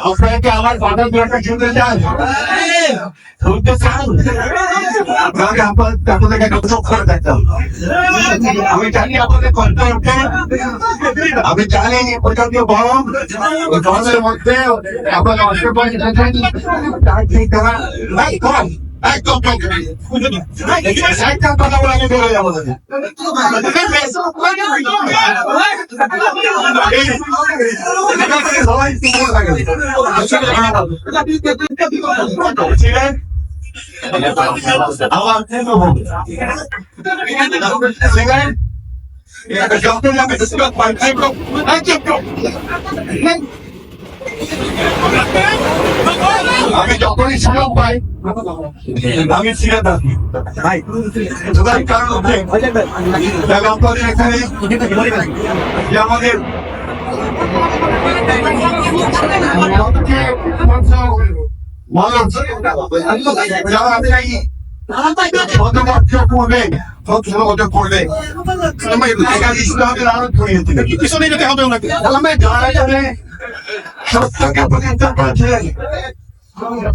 আপনাকে আমার কথা দরকার শুনতে চান শুনতে চান আপনাকে আপনার আপনাদেরকে চোখ করে দেখতাম আমি জানি আপনাদের আমি জানি প্রচণ্ড গরম গরমের মধ্যে আপনারা তার ঠিক কম একদম একদম কথা বলে আমি আমার একদম আমি যখনই সুযোগ পাই আমি ছিঁড়ে থাকি সুতরাং কারণ হচ্ছে যারা আপনাদের এখানে যে আমাদের মানুষ যারা ইসলামের আরও পিছনে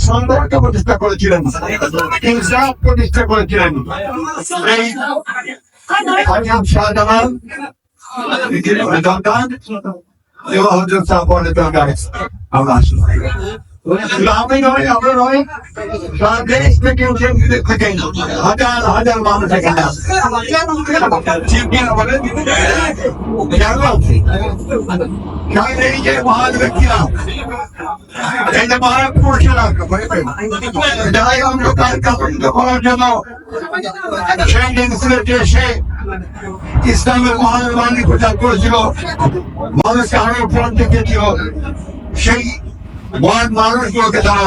সত্যকে প্রতিষ্ঠা করেছিলেন। ইনসাফ প্রতিষ্ঠা করেছিলেন। এই হজরত শাহজাহান সন্তান এবং হজরত আমরা আসলাম। আমি নয়, আমরা নয়। দেশ যে মহান ইসলামের মহান বাণী প্রচার করেছিল। মানুষকে আরও ফোন দেখেছিল সেই মহান মানুষগুলোকে তারা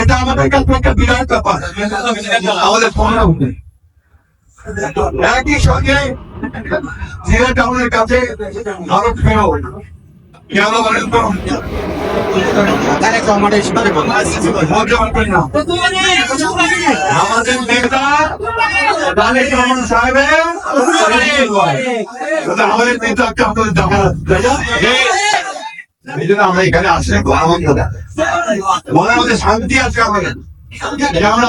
এটা আমাদের কাছে একটা বিরাট ব্যাপার। আমাদের মনে একই সঙ্গে জিরা টাউনের কাছে ভারত ফেরো কেন বলেন তো? মজা করবেন না। আমাদের নেতা রহমান সাহেবের আমাদের নেতাকে আপনাদের আমরা এখানে আসলে খুব আনন্দ মনে মধ্যে শান্তি আছে আমাদের আমরা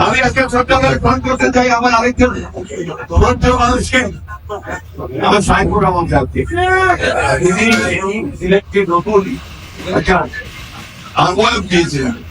আমি আজকে সত্য ফোন করতে চাই আমার আরেকজন মানুষকে আমার সাইফুর রহমান সাহেবকে নতুন আচ্ছা আহ্বায়ক দিয়েছিলেন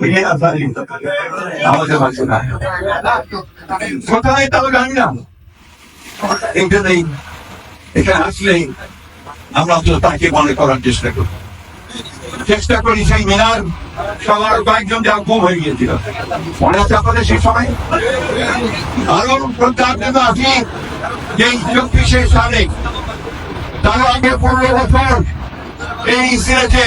ফিরে আসারি আমাদের মাঝে না কোথায় তাও জানি না এখানেই এখানে আসলেই আমরা তো তাকে মনে করার চেষ্টা করি চেষ্টা করি সেই মিনার সবার কয়েকজন যা গুম হয়ে গিয়েছিল মনে আছে আপনাদের সেই সময় আরও প্রত্যাগ জন্য আসি যে চব্বিশে সালে তার আগে পনেরো বছর এই সিলেটে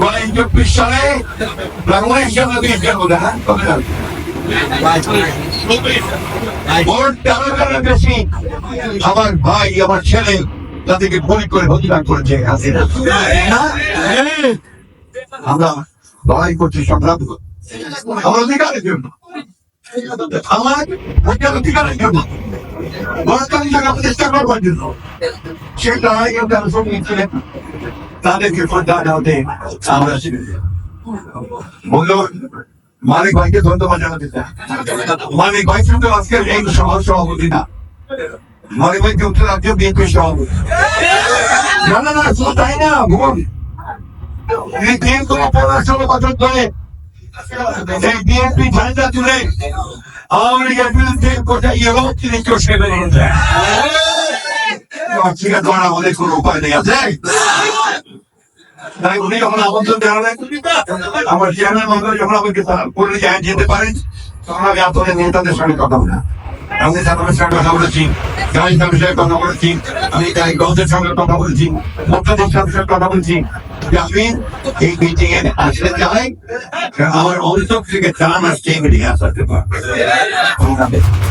মানে চব্বিশ সালে উনিশ সালে দিয়ে গেল না ভোট তেরো জনের বেশি আমার ভাই আমার ছেলে তাদেরকে ভুল করে হত্যা করেছে না? আমরা লড়াই করছি সংগ্রাম আমার অধিকারের জন্য। আমার ভোটের অধিকারের জন্য করবার জন্য সেই লড়াই কিন্তু আমি সঙ্গে ছিলেন তাদেরকে শ্রদ্ধা জানাতে আমরা বলল মালিক ভাইকে ধন্যবাদ জানাতে চাই মালিক ভাই কিন্তু আজকে এই সভা সভাপতি না মালিক ভাই কিন্তু রাজ্য বিএনপি সভাপতি না না না শুধু তাই না ভুল এই বছর ধরে এই বিএনপি ঝান্ডা তুলে আওয়ামী লীগের বিরুদ্ধে তিনি চষে আমাদের কোনো উপায় নেই, আছে? তাই উনি যখন আমার চেয়ারম্যান মন্ত্রী যখন আমাকে যেতে পারেন, তখন আমি আপনাদের নেতাদের সঙ্গে কথা বললাম আমি সালামের সঙ্গে কথা বলেছি। কথা বলেছি। আমি গঞ্জের সঙ্গে কথা বলেছি। সঙ্গে কথা বলেছি। আমি এই মিটিং এ আসলে চাই। আমার অভিযোগ থেকে চান আসছে এই মিটিং আসাতে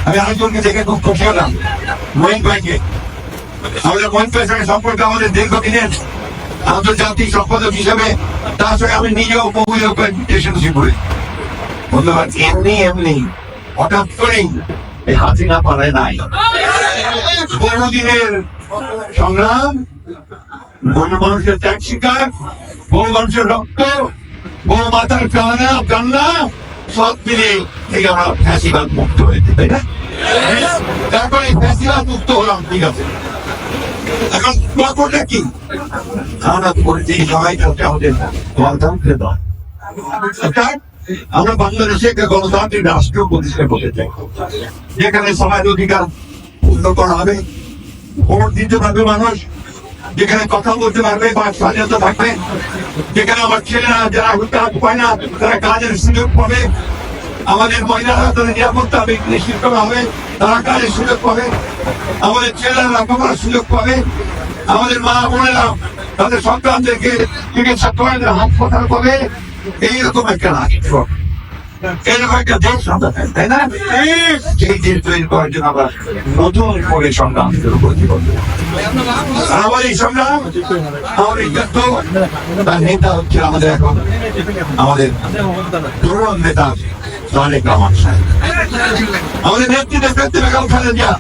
আমি আরেকজনকে দেখে খুব খুশি হলাম। মহিন ভাইকে। আমাদের মহিন ভাইয়ের সঙ্গে সম্পর্ক আমাদের দীর্ঘদিনের আন্তর্জাতিক সম্পাদক হিসেবে, তার সঙ্গে আমি নিজেও বহু রিলেশনশিপ করি ধন্যবাদ। এমনি এমনি, হঠাৎ করেই এই হাসিনা পালায় নাই। বহুদিনের সংগ্রাম বহু মানুষের ত্যাগ শিকার বহু মানুষের রক্ত বহু মাতার কান্না কান্না, সব মিলে থেকে আমরা ফ্যাসিবাদ মুক্ত হয়েছে, তাই না? তারপরে ফ্যাসিবাদ মুক্ত হলাম, ঠিক আছে। এখন ব্যাপারটা কি? আমরা করেছি সবাই আমাদের গণতন্ত্রের দল। আমরা বাংলাদেশে একটা গণতান্ত্রিক রাষ্ট্র প্রতিষ্ঠা করতে চাই। যেখানে সমাজ অধিকার পূর্ণ করা হবে, ভোট দিতে পারবে মানুষ, যেখানে কথা বলতে পারবে বা স্বাধীনতা থাকবে, যেখানে আমার ছেলেরা যারা কাজ পায় না, তারা কাজের সুযোগ পাবে। আমাদের মহিলারা তাদের নিরাপত্তা হবে নিশ্চিত করা হবে, তারা কাজের সুযোগ পাবে। আমাদের ছেলেরা লেখাপড়ার সুযোগ পাবে। আমাদের মা বোনেরা তাদের সন্তানদেরকে চিকিৎসা হাত কথা পাবে। এইরকম একটা রাষ্ট্র এরকম একটা দেশ আমরা তাই না? সেই দেশ তৈরি করার জন্য আমরা নতুন করে সংগ্রাম শুরু করতে আমার এই সংগ্রাম, আমার এই যুদ্ধ, তার নেতা হচ্ছে আমাদের এখন আমাদের তরুণ নেতা তারেক রহমান সাহেব। আমাদের নেতৃত্বে ব্যক্তি বেগম খালেদা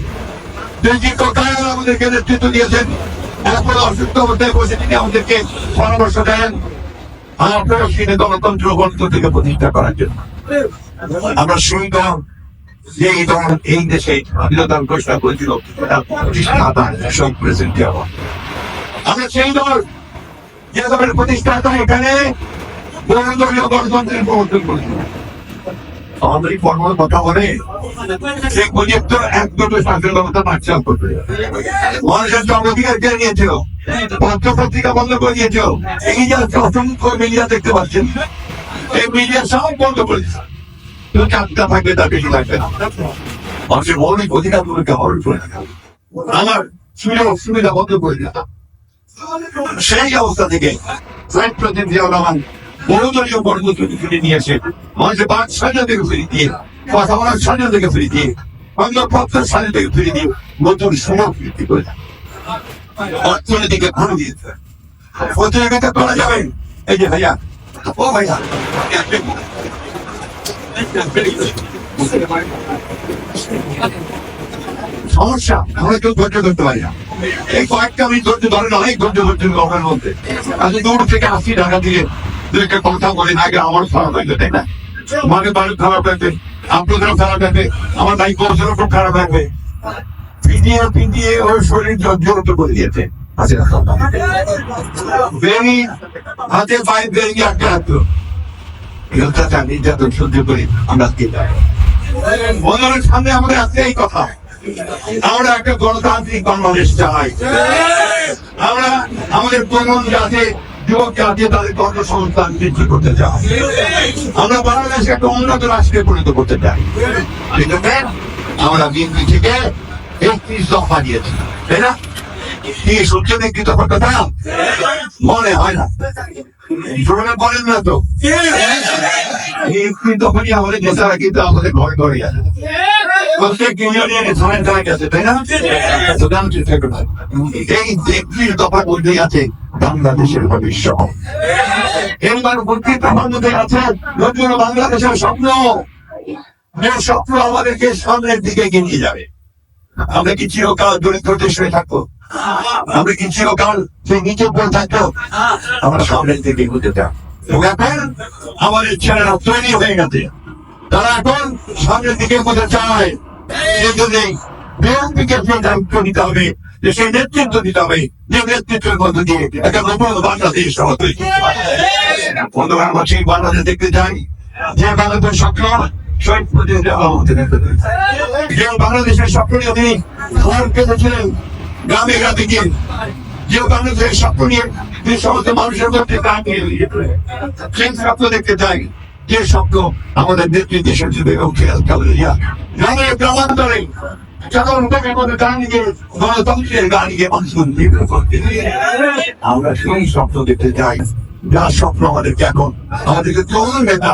দেশি কোথায় আমাদেরকে নেতৃত্ব দিয়েছেন। এখন অসুস্থ অবস্থায় বসে তিনি আমাদেরকে পরামর্শ দেন। আপনারা সেটা গণতন্ত্র গণতন্ত্র থেকে প্রতিষ্ঠা করার জন্য। আমরা সুন্দর যে এই এই দেশে স্বাধীনতার ঘোষণা করেছিল প্রতিষ্ঠাতা শহীদ প্রেসিডেন্ট আমরা সেই দল যে দলের প্রতিষ্ঠাতা এখানে গণতন্ত্রের প্রবর্তন করেছিল। আমাদের কথা বলে শেখ মুজিব এক দুটো স্বাধীনতা মার্চাল করবে। মানুষের জন্মাধিকার কেড়ে নিয়েছিল। পত্র পত্রিকা বন্ধ করে দিয়েছিল এই যে অসংখ্য মিডিয়া দেখতে পাচ্ছেন। এই মিডিয়া সব বন্ধ করে দিয়েছে। কেউ চারটা থাকবে, তার বেশি থাকবে না। মানুষের মৌলিক অধিকারগুলোকে হরণ করে আমার সুযোগ সুবিধা বন্ধ করে দিলাম। সেই অবস্থা থেকে প্রেসিডেন্ট জিয়াউর রহমান বহুদলীয় কর্মসূচি ফিরে নিয়ে এসে মানুষের বাক স্বাধীনতা থেকে ফিরে দিয়ে, কথা বলার স্বাধীনতা থেকে ফিরে দিয়ে বাংলা পত্রের স্বাধীনতা থেকে ফিরে দিয়ে নতুন সুযোগ বৃদ্ধি করে দেয়। অর্থনীতিকে যে ভাইয়া সমস্যা আমরা কেউ ধৈর্য ধরতে পারি না। এই কয়েকটা আমি ধৈর্য ধরে না অনেক ধৈর্য ধরতে লোকের মধ্যে। আজকে দূর থেকে আসি, ঢাকা দিয়ে দুইটা কথা বলে, না আগে আমার খারাপ তাই না? আমাকে বাড়ির খারাপ লাগবে, আপনাদেরও খারাপ লাগবে, আমার বছরও খুব খারাপ লাগবে। পিটিয়ে পিটিয়ে ওর শরীর করে দিয়েছে। জাতি, যুবক তাদের কর্মসংস্থান বৃদ্ধি করতে চাই। আমরা বাংলাদেশকে একটা উন্নত রাষ্ট্রে পরিণত করতে চাই। আমরা বিএনপি থেকে একত্রিশ দফা দিয়েছি, তাই না? একটি দফার কথা মনে হয় না। বলেন না তো। কিন্তু আমাদের প্রত্যেক তাই না? এই একত্রিশ দফার মধ্যে আছে, বাংলাদেশের ভবিষ্যৎ। এবার প্রত্যেক দফার মধ্যে আছে নতুন বাংলাদেশের স্বপ্ন। যে স্বপ্ন আমাদেরকে সামনের দিকে এগিয়ে যাবে। আমরা কি চিরকাল দরিদ্র দেশ থাকব? আমরা কি চিরকাল সেই নিচে উপরে থাকতো আমরা সামনের এবং এখন আমাদের ছেলেরা তৈরি হয়ে গেছে। তারা এখন দিকে চায়। জন্যই বিএনপিকে হবে যে সেই নেতৃত্ব দিতে হবে। যে নেতৃত্বের মধ্য দিয়ে একটা নতুন বাংলাদেশ পারে। বন্ধুরা আমরা সেই বাংলাদেশ দেখতে চাই। যে বাংলাদেশ স্বপ্ন শহীদ আমাদের যে বাংলাদেশের তিনি গ্রামে গ্রামে গিয়ে। যে বাংলাদেশের স্বপ্ন নিয়ে সমস্ত মানুষের মধ্যে নিয়ে সেই স্বপ্ন দেখতে চাই যে স্বপ্ন আমাদের গান গিয়ে মানুষ আমরা সেই স্বপ্ন দেখতে চাই যার স্বপ্ন আমাদেরকে এখন আমাদেরকে তরুণ নেতা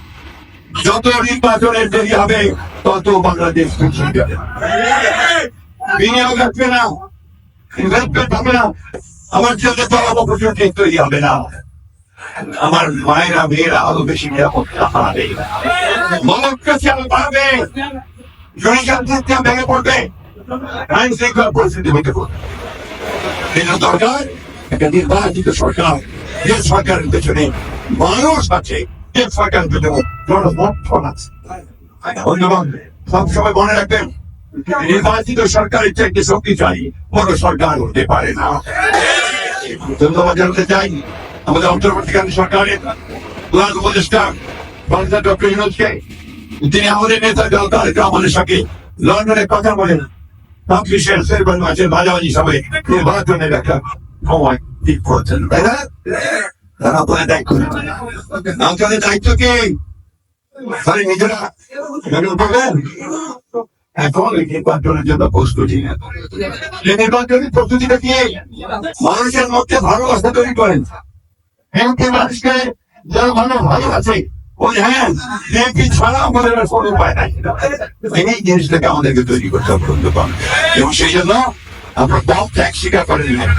যত নির্বাচনের দেরি হবে, তত বাংলাদেশ বিনিয়োগ আসবে না ইনভেস্টমেন্ট হবে না, আমার অপরচুনিটি তৈরি হবে না। আমার মায়েরা, মেয়েরা আরও বেশি নিরাপত্তা হারাবে ভেঙে পড়বে। পরিস্থিতি দরকার, একটা নির্বাচিত সরকার, যে সরকারের পেছনে মানুষ আছে যে সরকারের পেছনে জনসমর্থন আছে বন্ধুগণ সবসময় মনে রাখবেন নির্বাচিত সরকারের চাইতে শক্তিশালী বড় সরকার হতে পারে না। ধন্যবাদ জানাতে চাই আমাদের অন্তর্বর্তীকালীন সরকারের প্রধান উপদেষ্টা বাংলা ডক্টর ইউনুসকে। তিনি আমাদের নেতা দল তারেক রহমানের সাথে লন্ডনে কথা বলেন। ছাব্বিশের ফেব্রুয়ারি মাসের মাঝামাঝি সময়ে নির্বাচনের একটা সময় ঠিক করছেন। তাই না? তারা আপনাদের দায়িত্ব। আপনাদের দায়িত্ব কি? তাহলে নিজেরা এখন এই নির্বাচনের জন্য এই প্রস্তুতিটা কি? মানুষের মধ্যে ভালোবাসা তৈরি করেন। মানুষকে যারা মানুষ ভালো আছে ওই হ্যাঁ কোনো উপায় নাই। এই জিনিসটাকে আমাদেরকে তৈরি করতে হবে। এবং সেই জন্য আমরা দম ত্যাগ স্বীকার করে নিলাম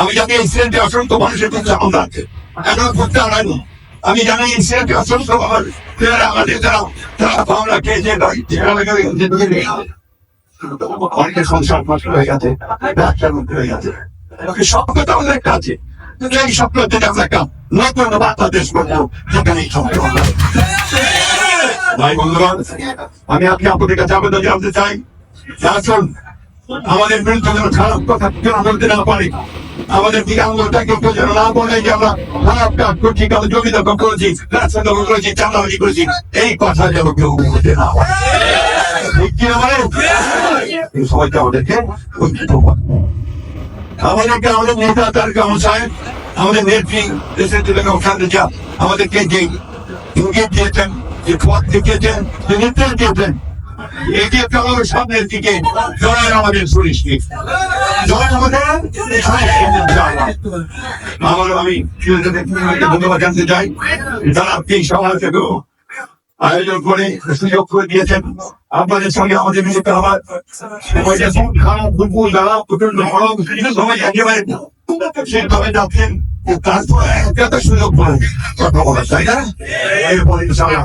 আমি জানি ইনসিডেন্টে অসংখ্য মানুষের কিন্তু আমরা আছে। এখন করতে হারাইনি আমি জানি ইনসিডেন্টে অসংখ্য আমার যারা আমাদের তারা খেয়েছে সংসার নষ্ট হয়ে গেছে হয়ে গেছে। স্বপ্ন তো আমাদের এই স্বপ্ন আমরা একটা নতুন বাংলাদেশ করব এই স্বপ্ন। ভাই বন্ধুগণ আমি আপনি আপনাদের কাছে আবেদন জানাতে চাই। আসুন আমাদের বিরুদ্ধে যেন খারাপ কথা কেউ বলতে না পারে, আমাদের দিকে আঙুলটাকে কেউ যেন না বলে যে আমরা খারাপ কাজ করছি, কারও জমি দখল করেছি, রাস্তা দখল করেছি, চাঁদাবাজি করেছি, এই কথা যেন কেউ বলতে না পারে। আমাদেরকে আমাদের নেতা তার সাহেব আমাদের নেত্রী আমাদেরকে যে ইঙ্গিত দিয়েছেন, যে পথ নির্দেশ দিয়েছেন এগিয়ে চলো সামনের দিকে জয় আমাদের সুনিশ্চিত জয় আমাদের আমার আমি ধন্যবাদ জানতে চাই। যারা এই সভা থেকে আয়োজন করে সুযোগ করে দিয়েছেন, আপনাদের সঙ্গে আমাদের মিলিত হবার খারাপ দুপুর বেলা প্রচণ্ড গরম সবাই একেবারে সেভাবে যাচ্ছেন। তারপর একটা সুযোগ করে কথা বলা তাই না? এরপরে ইনশাআল্লাহ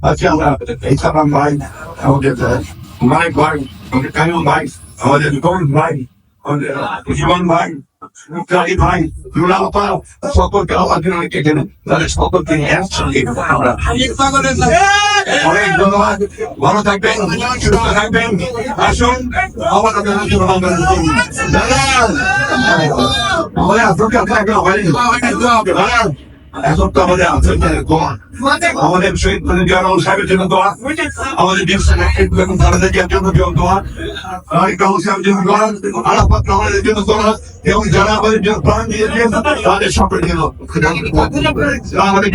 আজকে আমরা এই সালাম ভাই, আমাদের মানিক ভাই, আমাদের কায়ুম ভাই, আমাদের গৌর ভাই, আমাদের জীবন ভাই মুক্তারি ভাই দুলাল পাল সকলকে জন্য রেখেছেন তাদের সকলকে একসঙ্গে আমরা অনেক ধন্যবাদ। ভালো থাকবেন থাকবেন। আসুন আমার আপনাদের জন্য আমাদের আপনাকে হয়নি। দাদা! এখন তো আমাদের আছে দোয়া আমাদের শহীদ প্রতিনিধি জিয়ারহমান সাহেবের জন্য দোয়া। আমাদের বীর বেগম খালেদা জিয়ার জন্য দোয়া। রায় কাউল সাহেবের জন্য দোয়া। আরাফাত রহমানের জন্য দোয়া। এবং যারা আমাদের জন্য প্রাণ দিয়েছেন তাদের সকলের জন্য আমাদের